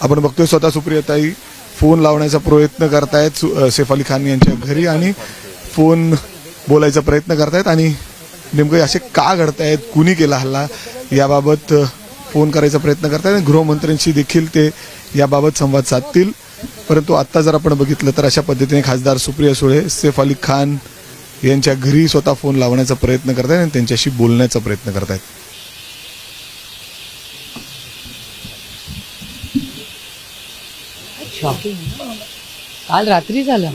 आपण बघतोय स्वतः सुप्रियताई फोन लावण्याचा प्रयत्न करतायत सु- सैफ अली खान यांच्या घरी आणि फोन बोलायचा प्रयत्न करतायत आणि नेमकं असे का घडतायत कुणी केला हल्ला याबाबत फोन करायचा प्रयत्न करतायत आणि गृहमंत्र्यांशी देखील ते याबाबत संवाद साधतील. परंतु आत्ता जर आपण बघितलं तर अशा पद्धतीने खासदार सुप्रिया सुळे सैफ अली खान यांच्या घरी स्वतः फोन लावण्याचा प्रयत्न करतायत आणि त्यांच्याशी बोलण्याचा प्रयत्न करतायत. शॉकिंग. काल रात्री झालं.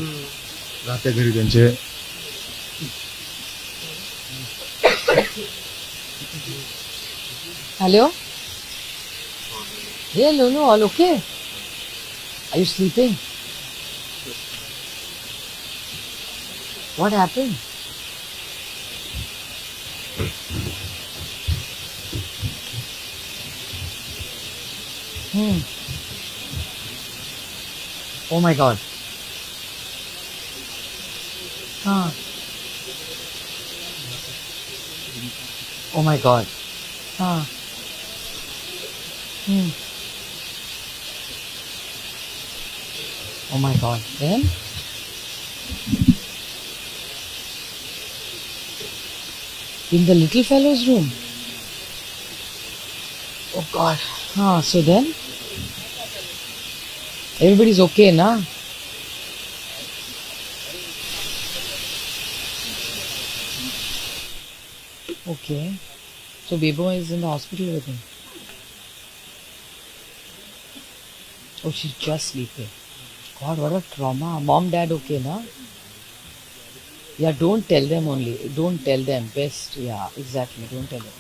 राहत्या घरी त्यांचे. हॅलो? हे लोनू all okay? Are you sleeping what happen Hmm. Oh my god. Huh. Oh my god. Huh. Hmm. Oh my god. Then? In the little fellow's room. Oh god. Huh. So then? Everybody's okay, na? Okay. So Bebo is in the hospital with him. Oh, she's just sleeping. God, what a trauma. Mom, dad, okay, na? Yeah, don't tell them only. Don't tell them. Best, yeah, exactly. Don't tell them.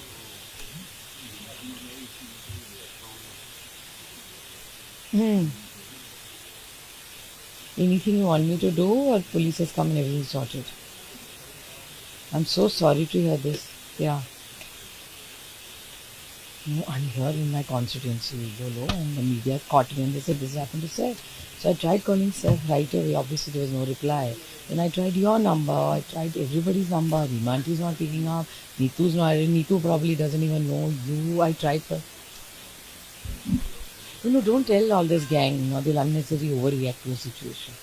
Hmm. Anything you want me to do, or police has come and everything's sorted? I'm so sorry to hear this. Yeah. No, I'm here in my constituency, Bolo, and the media caught me and they said this happened to Seth. So I tried calling Seth right away. Obviously, there was no reply. Then I tried your number. I tried everybody's number. Rimanti's not picking up. Neetu's not. Neetu probably doesn't even know you. I tried for. You know, don't tell all this gang. You know, they'll unnecessarily overreact to a situation.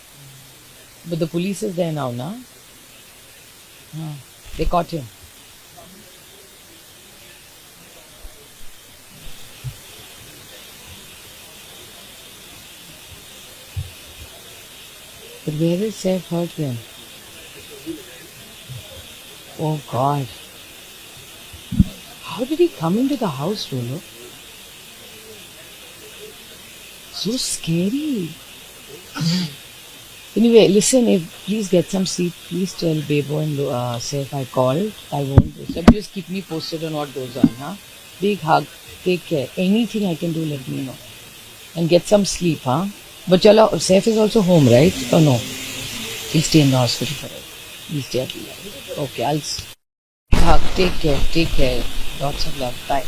But the police is there now? Huh. They caught him. But where is Seth hurt then? Oh God. How did he come into the house, Rolo? So scary. anyway, listen, if please get some sleep, please tell Bebo and uh, Seth I called. I won't disturb. Just keep me posted on what goes on, huh? Big hug. Take care. Anything I can do, let me know. And get some sleep, huh? But Chala, Saif is also home, right? Or no? He'll stay in the hospital forever. He'll stay at the Okay, I'll hug. Take care. Take care. Lots of love. Bye.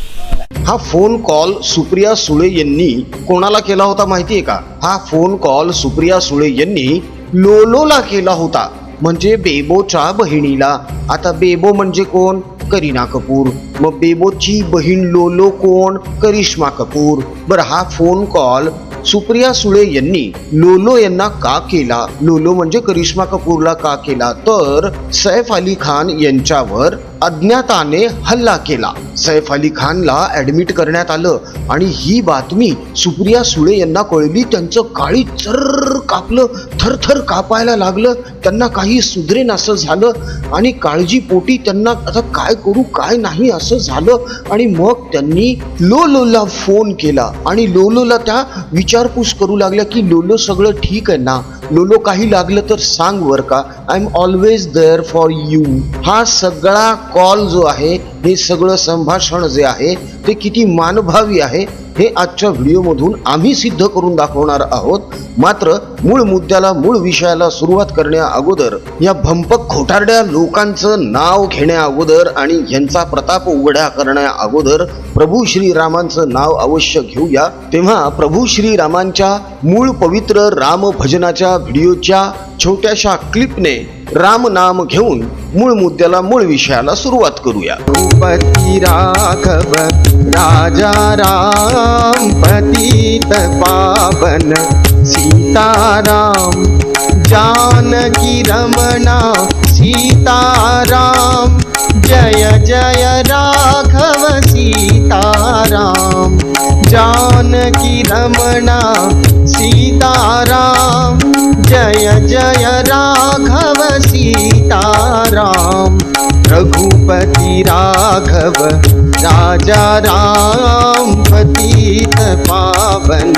हा phone call Supriya Sule यांनी कोणाला केला होता माहितीये का? हा phone call Supriya Sule यांनी लोलोला केला होता. म्हणजे बेबोच्या बहिणीला. आता बेबो म्हणजे कोण? करीना कपूर. मग बेबोची बहीण लोलो कोण? करिश्मा कपूर. बरं हा फोन कॉल सुप्रिया सुळे यांनी लोलो यांना का केला? लोलो म्हणजे करिश्मा कपूरला का केला? तर सैफ अली खान यांच्यावर अज्ञाताने हल्ला केला. सैफ अली खानला ऍडमिट करण्यात आलं आणि ही बातमी सुप्रिया सुळे यांना कळली. त्यांचं काळी चर्र कापलं थरथर कापायला लागलं. त्यांना काही सुधरेन असं झालं आणि काळजीपोटी त्यांना आता काय करू काय नाही असं झालं. आणि मग त्यांनी लोलोला फोन केला आणि लोलोला त्या विचारपूस करू लागल्या की लोलो सगळं ठीक आहे ना? लोलो काही लागलं तर सांग वर का? I am always there for you हा सगळा कॉल जो आहे हे सगळं संभाषण जे आहे ते किती मानभावी आहे हे आजच्या व्हिडिओमधून आम्ही सिद्ध करून दाखवणार आहोत. मात्र मूळ मुद्द्याला मूळ विषयाला सुरुवात करण्या अगोदर या भंपक खोटारड्या लोकांचं नाव घेण्या अगोदर आणि यांचा प्रताप उघड्या करण्या अगोदर प्रभू श्रीरामांचं नाव अवश्य घेऊया. तेव्हा प्रभू श्रीरामांच्या मूळ पवित्र राम भजनाच्या व्हिडिओच्या छोट्याशा क्लिपने राम नाम घेऊन मूळ मुद्द्याला मूळ विषयाला सुरुवात करूया. पती राघव राजा राम पतित पावन सीताराम जानकी रमणा सीताराम जय जय राघव सीताराम जानकी रमणा सीताराम जय जय राम। राघव सीताराम रघुपति राघव राजा राम पतित पावन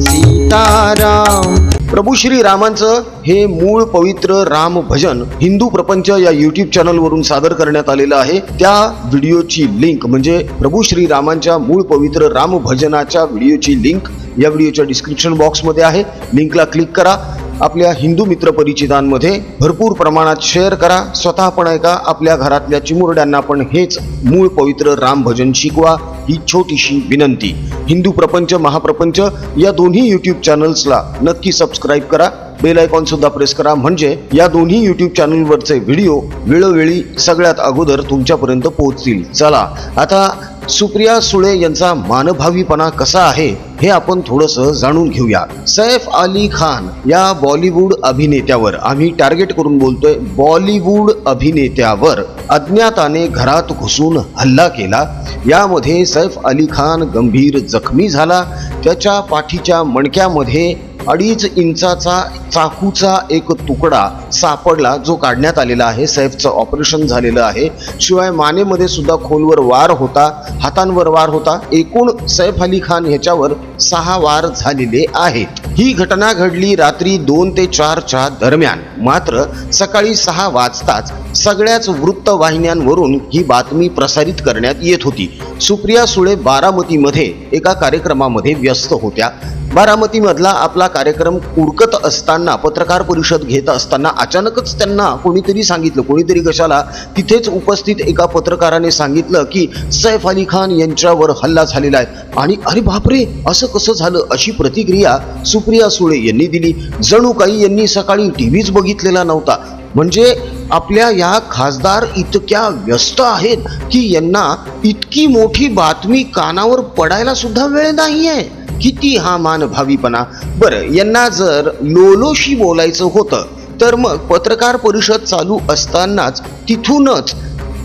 सीताराम। प्रभू श्री रामांचं हे मूळ पवित्र राम भजन हिंदू प्रपंच या युट्यूब चॅनलवरून सादर करण्यात आलेलं आहे. त्या व्हिडिओची लिंक म्हणजे प्रभू श्री रामांच्या मूळ पवित्र राम भजनाच्या व्हिडिओची लिंक या व्हिडिओच्या डिस्क्रिप्शन बॉक्समध्ये आहे. लिंकला क्लिक करा. आपल्या हिंदू मित्र परिचितांमध्ये भरपूर प्रमाणात शेअर करा. स्वतः पण ऐका आपल्या घरातल्या चिमुरड्यांना पण हेच मूळ पवित्र राम भजन शिकवा ही छोटीशी विनंती. हिंदू प्रपंच महाप्रपंच या दोन्ही यूट्यूब चॅनल्सला नक्की सबस्क्राईब करा. बेल आयकॉन सुद्धा प्रेस करा. म्हणजे या दोन्ही यूट्यूब चॅनलवरचे व्हिडिओ वेळोवेळी सगळ्यात अगोदर तुमच्यापर्यंत पोहोचतील. चला आता सुप्रिया सुळे यांचा मानभावीपणा कसा आहे? हे आपण थोडस जाणून घेऊया. सैफ अली खान या बॉलिवूड अभिनेत्यावर आम्ही टार्गेट करून बोलतोय बॉलिवूड अभिनेत्यावर अज्ञाताने घरात घुसून हल्ला केला. यामध्ये सैफ अली खान गंभीर जखमी झाला. त्याच्या पाठीच्या मणक्यामध्ये अडीच इंचाचा चाकूचा एक तुकडा सापडला जो काढण्यात आलेला आहे. सैफचं ऑपरेशन झालेलं आहे. शिवाय मानेमध्ये सुद्धा खोलवर वार होता हातांवर वार होता. एकूण सैफ अली खान ह्याच्यावर सहा वार झालेले आहेत. ही घटना घडली रात्री दोन ते चारच्या दरम्यान. मात्र सकाळी सहा वाजताच सगळ्याच वृत्तवाहिन्यांवरून ही बातमी प्रसारित करण्यात येत होती. सुप्रिया सुळे बारामतीमध्ये एका कार्यक्रमामध्ये व्यस्त होत्या. बारामतीमधला आपला कार्यक्रम उडकत असताना पत्रकार परिषद घेत असताना अचानकच त्यांना कोणीतरी सांगितलं कोणीतरी कशाला तिथेच उपस्थित एका पत्रकाराने सांगितलं की सैफ अली खान यांच्यावर हल्ला झालेला आहे. आणि अरे बापरे असं कसं झालं? अशी प्रतिक्रिया सुप्रिया सुळे यांनी दिली. जणू काही यांनी सकाळी टी व्हीच बघितलेला नव्हता. म्हणजे आपल्या या खासदार इतक्या व्यस्त आहेत की यांना इतकी मोठी बातमी कानावर पडायला सुद्धा वेळ आहे किती हा मान भावीपणा बरं यांना जर लोलोशी बोलायचं होतं तर मग पत्रकार परिषद चालू असतानाच तिथूनच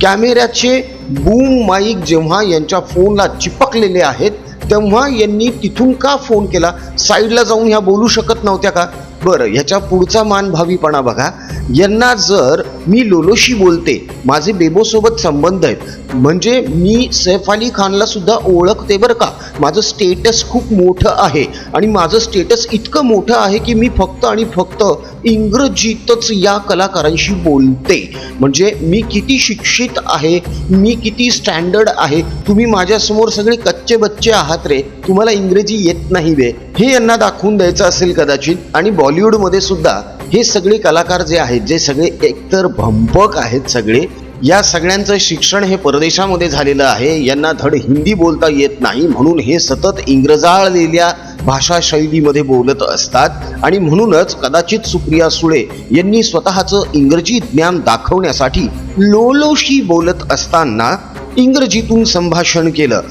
कॅमेऱ्याचे बूम माईक जेव्हा यांच्या फोनला चिपकलेले आहेत तेव्हा यांनी तिथून का फोन केला? साईडला जाऊन ह्या बोलू शकत नव्हत्या का? बरं ह्याच्या पुढचा मान भावीपणा बघा. यांना जर मी लोलोशी बोलते माझे बेबोसोबत संबंध आहेत म्हणजे मी सैफ अली खानला सुद्धा ओळखते बरं का. माझं स्टेटस खूप मोठं आहे आणि माझं स्टेटस इतकं मोठं आहे की मी फक्त आणि फक्त इंग्रजीतच या कलाकारांशी बोलते. म्हणजे मी किती शिक्षित आहे मी किती स्टँडर्ड आहे तुम्ही माझ्यासमोर सगळे कच्चे बच्चे आहात रे तुम्हाला इंग्रजी येत नाही वे हे यांना दाखवून द्यायचं असेल कदाचित आणि बॉलिवूडमध्ये सुद्धा हे सगळे कलाकार जे आहेत जे सगळे एकतर भंपक आहेत सगळे या सगळ्यांचं शिक्षण हे परदेशामध्ये झालेलं आहे. यांना धड हिंदी बोलता येत नाही म्हणून हे सतत इंग्रजाळलेल्या भाषा शैलीमध्ये बोलत असतात. आणि म्हणूनच कदाचित सुप्रिया सुळे यांनी स्वतःचं इंग्रजी ज्ञान दाखवण्यासाठी लोलोशी बोलत असताना इंग्रजीतून संभाषण केलं.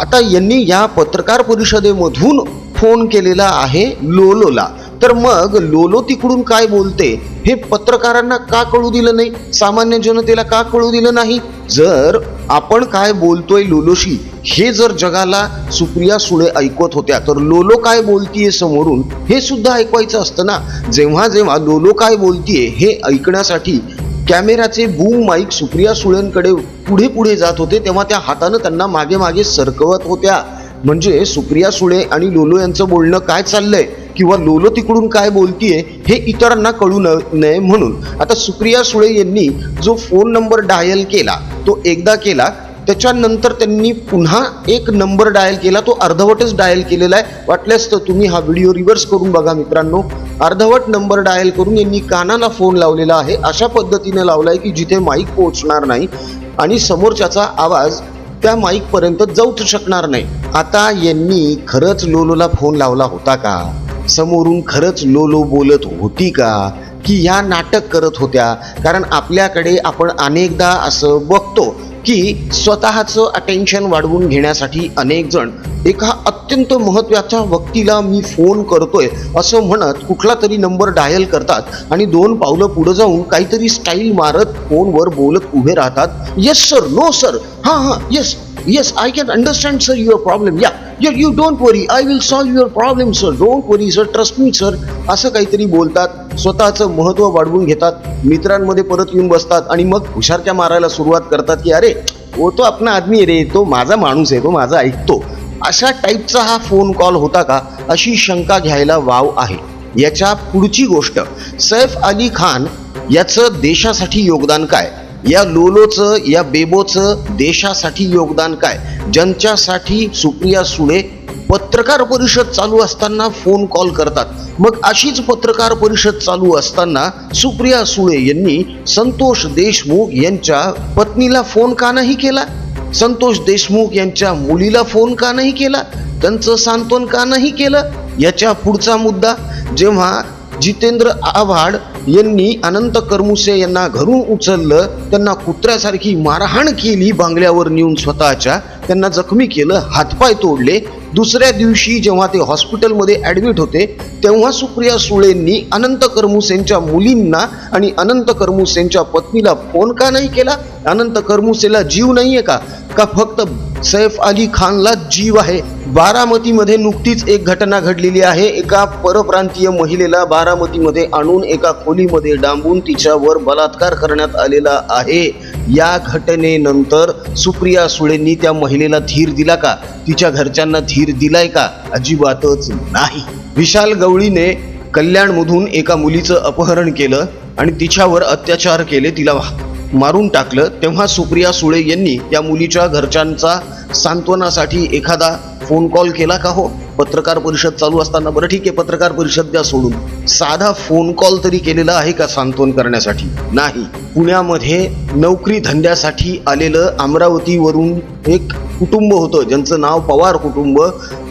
आता यांनी या पत्रकार परिषदेमधून फोन केलेला आहे लोलोला. तर मग लोलो तिकडून काय बोलते? हे पत्रकारांना का कळू दिलं नाही? सामान्य जनतेला का कळू दिलं नाही? जर आपण काय बोलतोय लोलोशी हे जर जगाला सुप्रिया सुळे ऐकत होत्या तर लोलो काय बोलतीये समोरून हे सुद्धा ऐकवायचं असतं ना? जेव्हा जेव्हा लोलो काय बोलतीये हे ऐकण्यासाठी कॅमेराचे बूम माईक सुप्रिया सुळेंकडे पुढे पुढे जात होते तेव्हा त्या हातानं त्यांना मागे मागे सरकवत होत्या. म्हणजे सुप्रिया सुळे आणि लोलो यांचं बोलणं काय चाललंय? किंवा लोलो तिकडून काय बोलतीये हे इतरांना कळू न नये म्हणून. आता सुप्रिया सुळे यांनी जो फोन नंबर डायल केला तो एकदा केला त्याच्यानंतर त्यांनी पुन्हा एक नंबर डायल केला तो अर्धवटच डायल केलेला आहे. वाटल्यास तर तुम्ही हा व्हिडिओ रिव्हर्स करून बघा मित्रांनो. अर्धवट नंबर डायल करून यांनी कानाला फोन लावलेला आहे. अशा पद्धतीने लावलाय की जिथे माईक पोहोचणार नाही आणि समोरच्याचा आवाज त्या माईकपर्यंत जाऊच शकणार नाही. आता यांनी खरंच लोलोला फोन लावला होता का? समोरून खरंच लोलो बोलत होती का? की ह्या नाटक करत होत्या. कारण आपल्याकडे आपण अनेकदा असं बघतो की स्वतःचं अटेन्शन वाढवून घेण्यासाठी अनेक जण एका अत्यंत महत्त्वाच्या व्यक्तीला मी फोन करतोय असं म्हणत कुठला तरी नंबर डायल करतात आणि दोन पावलं पुढे जाऊन काहीतरी स्टाईल मारत फोनवर बोलत उभे राहतात. येस सर नो सर हां हां yes yes I can understand sir your problem yeah you don't worry. I will solve your problem sir Don't worry, sir Trust me, sir असं काहीतरी बोलतात. स्वतःचं महत्त्व वाढवून घेतात. मित्रांमध्ये परत येऊन बसतात आणि मग हुशारक्या मारायला सुरुवात करतात की अरे ओ तो आपला आदमी रे. तो माझा माणूस आहे. तो माझा ऐकतो. अशा टाईपचा हा फोन कॉल होता का? अशी शंका घ्यायला वाव आहे. याच्या पुढची गोष्ट सैफ अली खान याचं देशासाठी योगदान काय? या लोलोचं या बेबोचं देशासाठी योगदान काय? ज्यांच्यासाठी सुप्रिया सुळे पत्रकार परिषद चालू असताना फोन कॉल करतात. मग अशीच पत्रकार परिषद चालू असताना सुप्रिया सुळे यांनी संतोष देशमुख यांच्या पत्नीला फोन का नाही केला? संतोष देशमुख यांच्या मुलीला फोन का नाही केला? त्यांचं सांत्वन का नाही केलं? याच्या पुढचा मुद्दा जेव्हा जितेंद्र आव्हाड यांनी अनंत करमुसे यांना घरून उचललं त्यांना कुत्र्यासारखी मारहाण केली बांगल्यावर नेऊन स्वतःच्या त्यांना जखमी केलं हातपाय तोडले दुसऱ्या दिवशी जेव्हा ते हॉस्पिटलमध्ये ॲडमिट होते तेव्हा सुप्रिया सुळेंनी अनंत करमुसेंच्या मुलींना आणि अनंत करमुसेंच्या पत्नीला फोन का नाही केला? अनंत करमुसेला जीव नाही आहे का? का फक्त सैफ अली खानला जीव आहे? बारामतीमध्ये नुकतीच एक घटना घडलेली आहे. एका परप्रांतीय महिलेला बारामतीमध्ये आणून एका खोलीमध्ये डांबून तिच्यावर बलात्कार करण्यात आलेला आहे. या घटनेनंतर सुप्रिया सुळेंनी त्या महिलेला धीर दिला का? तिच्या घरच्यांना धीर दिलाय का? अजिबातच नाही. विशाल गवळीने कल्याणमधून एका मुलीचं अपहरण केलं आणि तिच्यावर अत्याचार केले तिला मारून टाकलं. तेव्हा सुप्रिया सुळे यांनी त्या मुलीच्या घरच्यांचा सांत्वनासाठी एखादा फोन कॉल केला का हो? पत्रकार परिषद चालू असताना बरं ठीक आहे पत्रकार परिषद द्या सोडून. साधा फोन कॉल तरी केलेला आहे का सांत्वन करण्यासाठी? नाही. पुण्यामध्ये नोकरी धंद्यासाठी आलेलं अमरावतीवरून एक कुटुंब होतं. ज्यांचं नाव पवार कुटुंब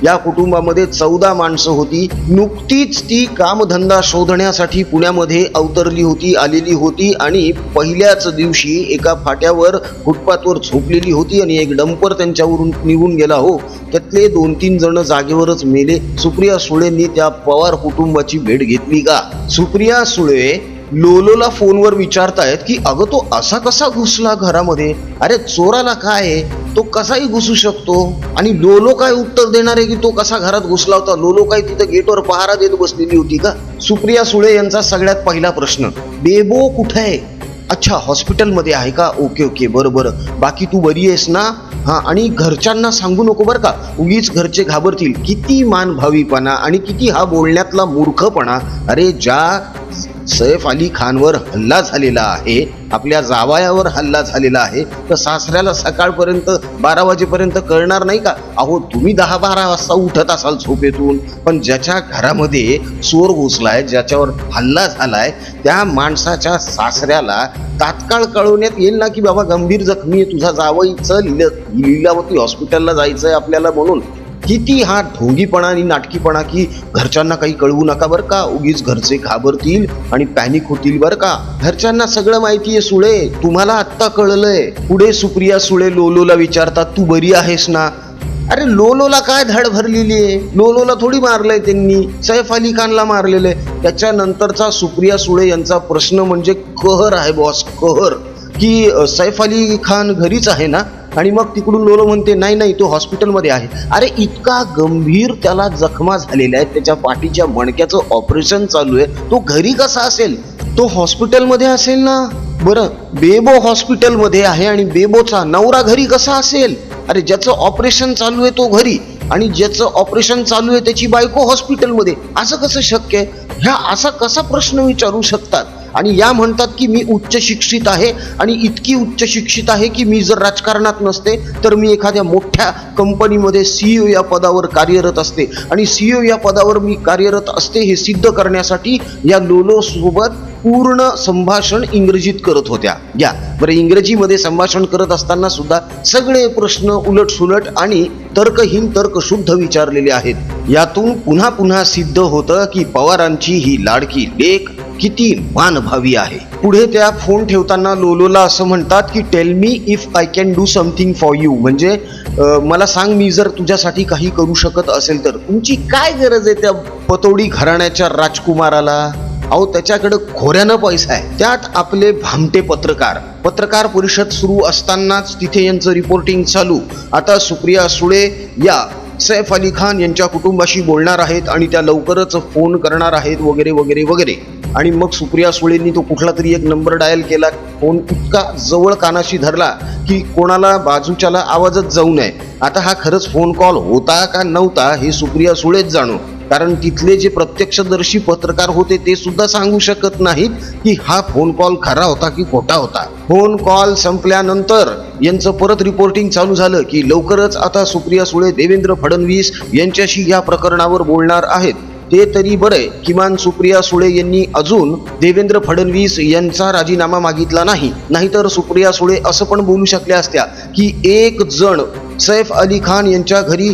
या कुटुंबामध्ये चौदा माणसं होती. नुकतीच ती कामधंदा शोधण्यासाठी पुण्यामध्ये अवतरली होती आलेली होती आणि पहिल्याच दिवशी एका फाट्यावर फुटपाथवर झोपलेली होती आणि एक डंपर त्यांच्यावरून निघून गेला. हो त्यातले दोन तीन जण जागेवरच मेले. सुप्रिया सुळेंनी त्या पवार कुटुंबाची भेट घेतली का? सुप्रिया सुळे लोलोला फोनवर विचारतायत की अगं तो असा कसा घुसला घरामध्ये? अरे चोराला काय आहे? तो कसाही घुसू शकतो. आणि लोलो काय उत्तर देणार आहे की तो कसा घरात घुसला होता? लोलो काय तिथं गेटवर पहारा देत बसलेली होती का? सुप्रिया सुळे यांचा सगळ्यात पहिला प्रश्न बेबो कुठे आहे? अच्छा हॉस्पिटलमध्ये आहे का? ओके ओके बरं बरं. बाकी तू बरी आहेस ना? हां आणि घरच्यांना सांगू नको बरं का? उगीच घरचे घाबरतील. किती मानभावीपणा आणि किती हा बोलण्यातला मूर्खपणा. अरे ज्या सैफ अली खानवर हल्ला झालेला आहे आपल्या जावायावर हल्ला झालेला आहे तर सासऱ्याला सकाळपर्यंत बारा वाजेपर्यंत कळणार नाही का? अहो तुम्ही दहा बारा वाजता उठत असाल झोपेतून पण ज्याच्या घरामध्ये चोर घुसलाय ज्याच्यावर हल्ला झालाय त्या माणसाच्या सासऱ्याला तात्काळ कळवण्यात येईल ना की बाबा गंभीर जखमी आहे तुझा जावईचं लिल लिलावती हॉस्पिटलला जायचं आहे आपल्याला म्हणून. किती हा ढोंगीपणा आणि नाटकीपणा की घरच्यांना काही कळवू नका बरं का? उगीच घरचे घाबरतील आणि पॅनिक होतील बरं का? घरच्यांना सगळं माहिती आहे सुळे. तुम्हाला आत्ता कळलंय. पुढे सुप्रिया सुळे लोलोला विचारतात तू बरी आहेस ना? अरे लोलोला काय धड भरलेली आहे? लोलोला थोडी मारलंय त्यांनी. सैफ अली खानला मारलेलं आहे. त्याच्यानंतरचा सुप्रिया सुळे यांचा प्रश्न म्हणजे कहर आहे बॉस कहर. की सैफ अली खान घरीच आहे ना? आणि मग तिकडून लोलो म्हणते नाही नाही तो हॉस्पिटलमध्ये आहे. अरे इतका गंभीर त्याला जखमा झालेल्या आहेत त्याच्या पाठीच्या मणक्याचं ऑपरेशन चालू आहे. तो घरी कसा असेल? तो हॉस्पिटलमध्ये असेल ना? बरं बेबो हॉस्पिटलमध्ये आहे आणि बेबोचा नवरा घरी कसा असेल? अरे ज्याचं ऑपरेशन चालू आहे तो घरी आणि ज्याचं ऑपरेशन चालू आहे त्याची बायको हॉस्पिटलमध्ये. असं कसं शक्य आहे? ह्या असा कसा प्रश्न विचारू शकतात? आणि या म्हणतात की मी उच्च शिक्षित आहे आणि इतकी उच्च शिक्षित आहे की मी जर राजकारणात नसते तर मी एखाद्या मोठ्या कंपनीमध्ये सीईओ या पदावर कार्यरत असते. आणि सीईओ या पदावर मी कार्यरत असते हे सिद्ध करण्यासाठी या लोलोसोबत पूर्ण संभाषण इंग्रजीत करत होत्या. या. बरं इंग्रजीमध्ये संभाषण करत असताना सुद्धा सगळे प्रश्न उलटसुलट आणि तर्कहीन तर्कशुद्ध विचारलेले आहेत. यातून पुन्हा पुन्हा सिद्ध होतं की पवारांची ही लाडकी लेख किती मानभावी आहे. पुढे त्या फोन ठेवताना लोलोला असं म्हणतात की tell me if I can do something for you म्हणजे मला सांग मी जर तुझ्यासाठी काही करू शकत असेल तर. तुमची काय गरज आहे त्या पतोडी घराण्याच्या राजकुमाराला? अहो त्याच्याकडे खोऱ्यानं पैसा आहे. त्यात आपले भामटे पत्रकार. पत्रकार परिषद सुरू असतानाच तिथे यांचं रिपोर्टिंग चालू. आता सुप्रिया सुळे या सैफ अली खान यांच्या कुटुंबाशी बोलणार आहेत आणि त्या लवकरच फोन करणार आहेत वगैरे वगैरे वगैरे. आणि मग सुप्रिया सुळेंनी तो कुठला तरी एक नंबर डायल केला. फोन इतका जवळ कानाशी धरला की कोणाला बाजूच्याला आवाजच जाऊ नये. आता हा खरंच फोन कॉल होता का नव्हता हे सुप्रिया सुळेच जाणो. कारण तिथले जे प्रत्यक्षदर्शी पत्रकार होते ते सुद्धा सांगू शकत नाहीत की हा फोन कॉल खरा होता की खोटा होता. फोन कॉल संपल्यानंतर यांचं परत रिपोर्टिंग चालू झालं की लवकरच आता सुप्रिया सुळे देवेंद्र फडणवीस यांच्याशी या प्रकरणावर बोलणार आहेत. ते तरी बरे किमान सुप्रिया सुळे यांनी अजून देवेंद्र फडणवीस यांचा राजीनामा मागितला नाही. नाहीतर सुप्रिया सुळे असं पण बोलू शकल्या असत्या की एक जण सैफ अली खान यांच्या घरी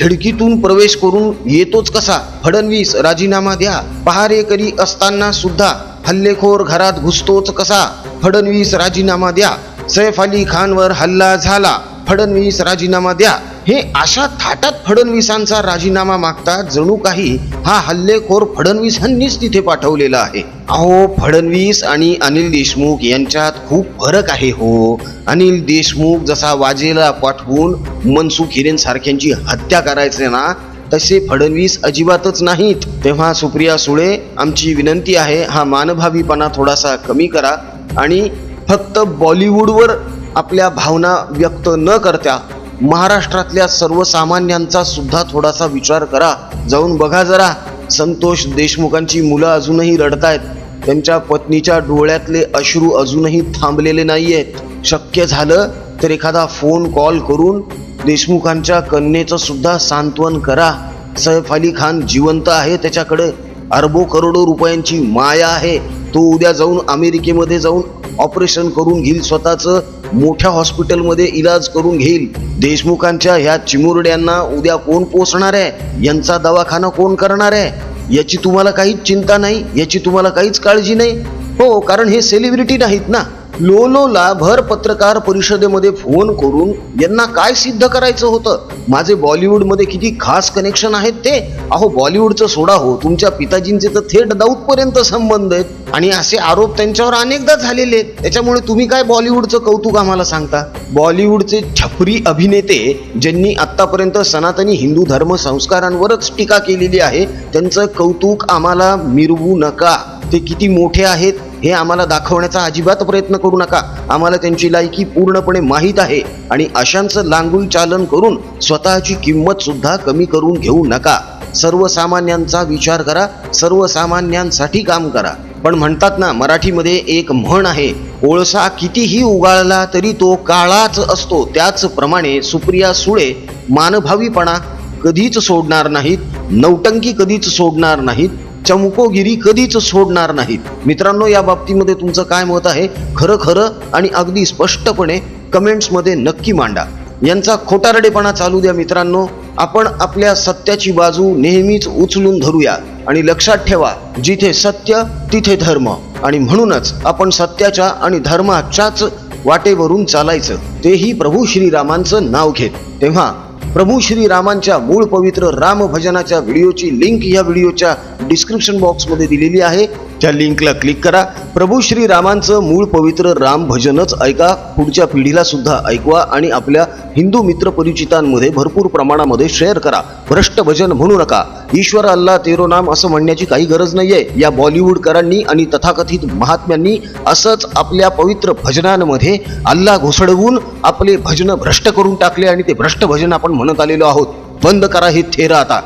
खिडकीतून प्रवेश करून येतोच कसा? फडणवीस राजीनामा द्या. पहारेकरी असताना सुद्धा हल्लेखोर घरात घुसतोच कसा? फडणवीस राजीनामा द्या. सैफ अली खानवर हल्ला झाला. फडणवीस राजीनामा द्या. हे अशा थाटात फडणवीसांचा राजीनामा मागतात जणू काही हा हल्लेखोर फडणवीसांनीच तिथे पाठवलेला आहे. अहो फडणवीस आणि अनिल देशमुख यांच्यात खूप फरक आहे हो. अनिल देशमुख जसा वाजेला पाठवून मनसुख हिरेन सारख्यांची हत्या करायचे ना तसे फडणवीस अजिबातच नाहीत. तेव्हा सुप्रिया सुळे आमची विनंती आहे हा मानभावीपणा थोडासा कमी करा आणि फक्त बॉलिवूडवर आपल्या भावना व्यक्त न करता महाराष्ट्रातल्या सर्वसामान्यांचा सुद्धा थोडासा विचार करा. जाऊन बघा जरा. संतोष देशमुखांची मुलं अजूनही रडतायत. त्यांच्या पत्नीच्या डोळ्यातले अश्रू अजूनही थांबलेले नाही आहेत शक्य झालं तर एखादा फोन कॉल करून देशमुखांच्या कन्येचं सुद्धा सांत्वन करा. सैफ अली खान जिवंत आहे त्याच्याकडे. अरबो करोडो रुपयांची माया आहे. तो उद्या जाऊन अमेरिकेमध्ये जाऊन ऑपरेशन करून घेईल स्वतःचं मोठ्या हॉस्पिटलमध्ये इलाज करून घेईल. देशमुखांच्या ह्या चिमुरड्यांना उद्या कोण पोचणार आहे? यांचा दवाखाना कोण करणार आहे? याची तुम्हाला काहीच चिंता नाही याची तुम्हाला काहीच काळजी नाही? हो कारण हे सेलिब्रिटी नाहीत ना? लोलोला भर पत्रकार परिषदेमध्ये फोन करून यांना काय सिद्ध करायचं होतं? माझे बॉलिवूडमध्ये किती खास कनेक्शन आहेत ते? अहो बॉलिवूडचं सोडा हो तुमच्या पिताजींचे तर थेट दाऊदपर्यंत संबंध आहेत. आणि असे आरोप त्यांच्यावर अनेकदा झालेले आहेत. त्याच्यामुळे तुम्ही काय बॉलिवूडचं कौतुक आम्हाला सांगता? बॉलिवूडचे छपरी अभिनेते ज्यांनी आत्तापर्यंत सनातनी हिंदू धर्म संस्कारांवरच टीका केलेली आहे त्यांचं कौतुक आम्हाला मिरवू नका. ते किती मोठे आहेत? हे आम्हाला दाखवण्याचा अजिबात प्रयत्न करू नका. आम्हाला त्यांची लायकी पूर्णपणे माहीत आहे आणि अशांचं लांगुल चालन करून स्वतःची किंमत सुद्धा कमी करून घेऊ नका. सर्वसामान्यांचा विचार करा सर्वसामान्यांसाठी काम करा. पण म्हणतात ना मराठीमध्ये एक म्हण आहे कोळसा कितीही उगाळला तरी तो काळाच असतो. त्याचप्रमाणे सुप्रिया सुळे मानभावीपणा कधीच सोडणार नाहीत नौटंकी कधीच सोडणार नाहीत चमकोगिरी कधीच सोडणार नाहीत. मित्रांनो या बाबतीमध्ये तुमचं काय मत आहे? खरं खरं आणि अगदी स्पष्टपणे कमेंट्समध्ये नक्की मांडा. यांचा खोटारडेपणा चालू द्या मित्रांनो. आपण आपल्या सत्याची बाजू नेहमीच उचलून धरूया आणि लक्षात ठेवा जिथे सत्य तिथे धर्म. आणि म्हणूनच आपण सत्याच्या आणि धर्माच्याच वाटेवरून चालायचं. तेही प्रभू श्रीरामांचं नाव घेत. तेव्हा प्रभू श्रीरामांच्या मूळ पवित्र राम भजनाच्या व्हिडिओची लिंक या व्हिडिओच्या डिस्क्रिप्शन बॉक्समध्ये दिलेली आहे. त्या लिंकला क्लिक करा. प्रभू श्रीरामांचं मूळ पवित्र राम भजनच ऐका. पुढच्या पिढीला सुद्धा ऐकवा आणि आपल्या हिंदू मित्र परिचितांमध्ये भरपूर प्रमाणामध्ये शेअर करा. भ्रष्ट भजन म्हणू नका. ईश्वर अल्ला तेरो नाम असं म्हणण्याची काही गरज नाहीये. या बॉलिवूडकरांनी आणि तथाकथित महात्म्यांनी असंच आपल्या पवित्र भजनांमध्ये अल्ला घुसडवून आपले भजन भ्रष्ट करून टाकले आणि ते भ्रष्ट भजन आपण म्हणत आलेलो आहोत. बंद करा हे थेर आता.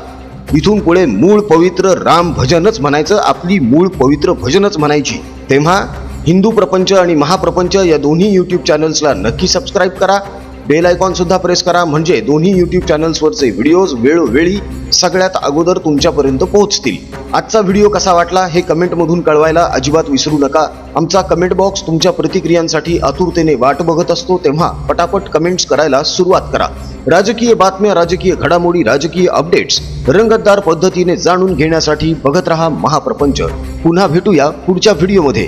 इथून पुढे मूळ पवित्र राम भजनच म्हणायचं आपली मूळ पवित्र भजनच म्हणायची. तेव्हा हिंदू प्रपंच आणि महाप्रपंच या दोन्ही यूट्यूब चॅनल्सला नक्की सबस्क्राईब करा. बेल आयकॉन सुद्धा प्रेस करा. म्हणजे दोन्ही युट्यूब चॅनल्सवरचे व्हिडिओज वेळोवेळी सगळ्यात अगोदर तुमच्यापर्यंत पोहोचतील. आजचा व्हिडिओ कसा वाटला हे कमेंटमधून कळवायला अजिबात विसरू नका. आमचा कमेंट बॉक्स तुमच्या प्रतिक्रियांसाठी आतुरतेने वाट बघत असतो तेव्हा पटापट कमेंट्स करायला सुरुवात करा. राजकीय बातम्या राजकीय घडामोडी राजकीय अपडेट्स रंगतदार पद्धतीने जाणून घेण्यासाठी बघत रहा महाप्रपंच. पुन्हा भेटूया पुढच्या व्हिडिओमध्ये